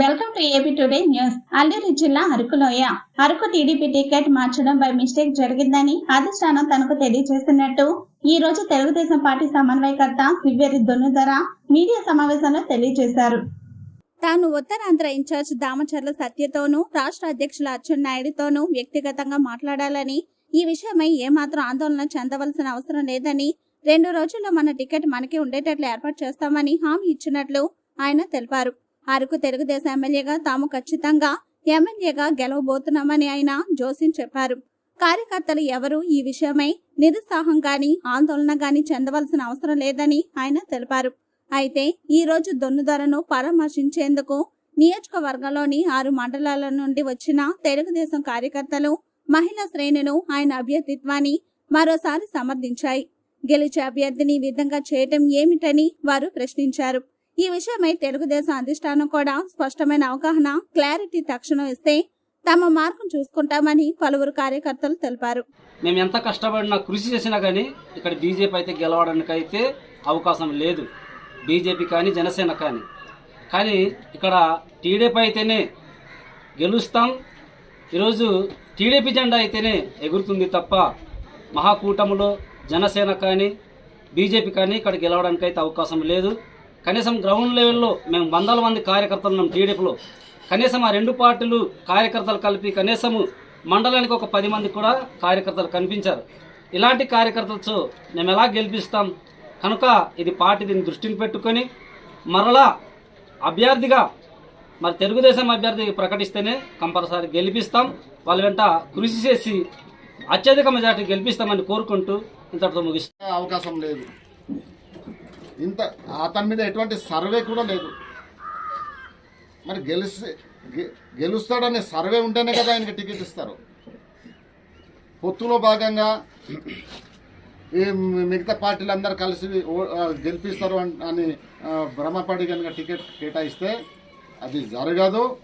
Welcome to AP today news Alluri జిల్లా Arakuloya. Araku TDP ticket మార్చడం by mistake జరిగిందని అధిష్టానం తనకు తెలియజేస్తున్నట్టు. ఈ రోజు తెలుగుదేశం పార్టీ సమన్వయకర్త సివ్వేరి దొన్నుధర మీడియా సమావేశంలో తెలియజేశారు. తాను ఉత్తరాంధ్ర ఇన్ఛార్జ్ దామచర్ల సత్యతోనూ రాష్ట్ర అధ్యక్షుల అచ్చెన్నాయుడుతోనూ వ్యక్తిగతంగా మాట్లాడాలని ఈ విషయమై ఏమాత్రం ఆందోళన చెందవలసిన అవసరం లేదని రెండు రోజుల్లో మన టికెట్ మనకి ఉండేటట్లు ఏర్పాటు చేస్తామని హామీ ఇచ్చినట్లు ఆయన తెలిపారు. అరకు తెలుగుదేశం ఎమ్మెల్యేగా తాము ఖచ్చితంగా ఎమ్మెల్యేగా గెలవబోతున్నామని ఆయన జోసిన్ చెప్పారు. కార్యకర్తలు ఎవరూ ఈ విషయమై నిరుత్సాహం గాని ఆందోళన గాని చెందవలసిన అవసరం లేదని ఆయన తెలిపారు. అయితే ఈ రోజు దొన్నుధరను పరామర్శించేందుకు నియోజకవర్గంలోని ఆరు మండలాల నుండి వచ్చిన తెలుగుదేశం కార్యకర్తలు మహిళా శ్రేణులు ఆయన అభ్యర్థిత్వాన్ని మరోసారి సమర్థించాయి. గెలిచే అభ్యర్థిని విధంగా చేయటం ఏమిటని వారు ప్రశ్నించారు. ఈ విషయమై తెలుగుదేశం అధిష్టానం కూడా స్పష్టమైన అవగాహన క్లారిటీ తక్షణం ఇస్తే తమ మార్గం చూసుకుంటామని పలువురు కార్యకర్తలు తెలిపారు. మేము ఎంత కష్టపడినా కృషి చేసినా కానీ ఇక్కడ బీజేపీ అయితే గెలవడానికి అయితే అవకాశం లేదు. బీజేపీ కానీ జనసేన కానీ. కానీ ఇక్కడ టీడీపీ అయితేనే గెలుస్తాం. ఈరోజు టీడీపీ జెండా అయితేనే ఎగురుతుంది తప్ప మహాకూటములో జనసేన కానీ బీజేపీ కానీ ఇక్కడ గెలవడానికి అయితే అవకాశం లేదు. కనీసం గ్రౌండ్ లెవెల్లో మేము వందల మంది కార్యకర్తలు ఉన్నాం టీడీపీలో కనీసం ఆ రెండు పార్టీలు కార్యకర్తలు కలిపి కనీసము మండలానికి ఒక పది మంది కూడా కార్యకర్తలు కనిపించారు. ఇలాంటి కార్యకర్తలతో మేము ఎలా గెలిపిస్తాం? కనుక ఇది పార్టీ దీన్ని దృష్టిని పెట్టుకొని మరలా అభ్యర్థిగా మరి తెలుగుదేశం అభ్యర్థి ప్రకటిస్తేనే కంపల్సరీ గెలిపిస్తాం. వాళ్ళ వెంట కృషి చేసి అత్యధిక మెజార్టీ గెలిపిస్తామని కోరుకుంటూ ఇంతటితో ముగిస్తాం అవకాశం లేదు. ఇంత అతని మీద ఎటువంటి సర్వే కూడా లేదు. మరి గెలిచి గె- గెలుస్తాడనే సర్వే ఉంటేనే కదా ఆయనకి టికెట్ ఇస్తారు. పొత్తులో భాగంగా ఈ మిగతా పార్టీలు అందరు కలిసి గెలిపిస్తారు అని భ్రమపడి కనుక టికెట్ కేటాయిస్తే అది జరగదు.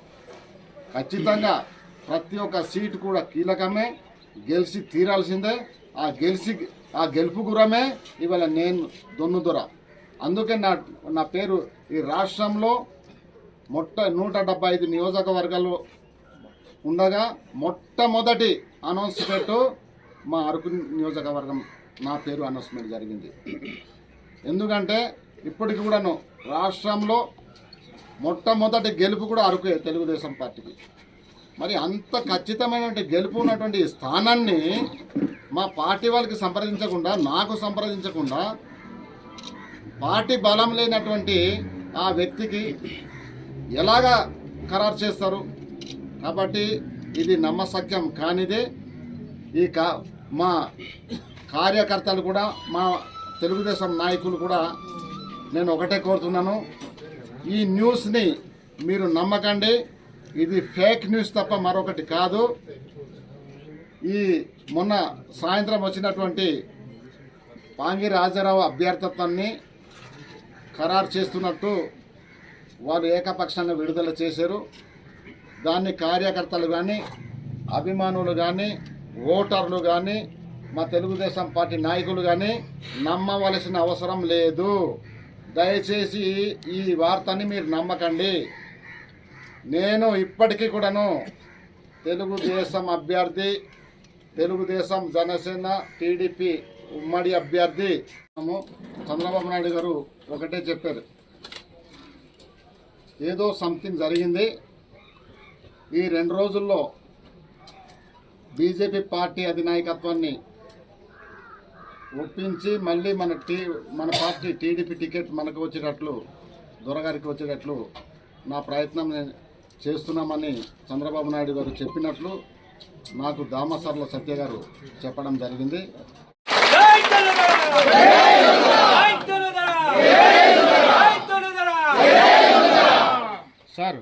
ఖచ్చితంగా ప్రతి ఒక్క సీటు కూడా కీలకమే. గెలిచి తీరాల్సిందే. ఆ గెలిచి ఆ గెలుపు గురమే. ఇవాళ నేను దొన్నుదొర. అందుకే నా నా పేరు ఈ రాష్ట్రంలో మొట్ట నూట డెబ్బై ఐదు నియోజకవర్గాలు ఉండగా మొట్టమొదటి అనౌన్స్మెంట్ మా అరకు నియోజకవర్గం నా పేరు అనౌన్స్మెంట్ జరిగింది. ఎందుకంటే ఇప్పటికి కూడాను రాష్ట్రంలో మొట్టమొదటి గెలుపు కూడా అరకే తెలుగుదేశం పార్టీకి. మరి అంత ఖచ్చితమైనటువంటి గెలుపు ఉన్నటువంటి స్థానాన్ని మా పార్టీ వాళ్ళకి సంప్రదించకుండా నాకు సంప్రదించకుండా పార్టీ బలం లేనటువంటి ఆ వ్యక్తికి ఎలాగా ఖరారు చేస్తారు? కాబట్టి ఇది నమ్మసక్యం కానిదే. ఈ కా మా కార్యకర్తలు కూడా మా తెలుగుదేశం నాయకులు కూడా నేను ఒకటే కోరుతున్నాను. ఈ న్యూస్ని మీరు నమ్మకండి. ఇది ఫేక్ న్యూస్ తప్ప మరొకటి కాదు. ఈ మొన్న సాయంత్రం వచ్చినటువంటి పాంగి రాజారావు అభ్యర్థత్వాన్ని ఖరారు చేస్తున్నట్టు వారు ఏకపక్షంగా విడుదల చేశారు. దాన్ని కార్యకర్తలు కానీ అభిమానులు కానీ ఓటర్లు కానీ మా తెలుగుదేశం పార్టీ నాయకులు కానీ నమ్మవలసిన అవసరం లేదు. దయచేసి ఈ వార్తని మీరు నమ్మకండి. నేను ఇప్పటికీ కూడాను తెలుగుదేశం అభ్యర్థి తెలుగుదేశం జనసేన టీడీపీ ఉమ్మడి అభ్యర్థి చంద్రబాబు నాయుడు గారు ఒకటే చెప్పారు. ఏదో సంథింగ్ జరిగింది. ఈ రెండు రోజుల్లో బీజేపీ పార్టీ అధినాయకత్వాన్ని ఒప్పించి మళ్ళీ మన టీ మన పార్టీ టీడీపీ టికెట్ మనకు వచ్చేటట్లు దొరగారికి వచ్చేటట్లు నా ప్రయత్నం నేను చేస్తున్నామని చంద్రబాబు నాయుడు గారు చెప్పినట్లు నాకు దామసర్ల సత్య గారు చెప్పడం జరిగింది. సార్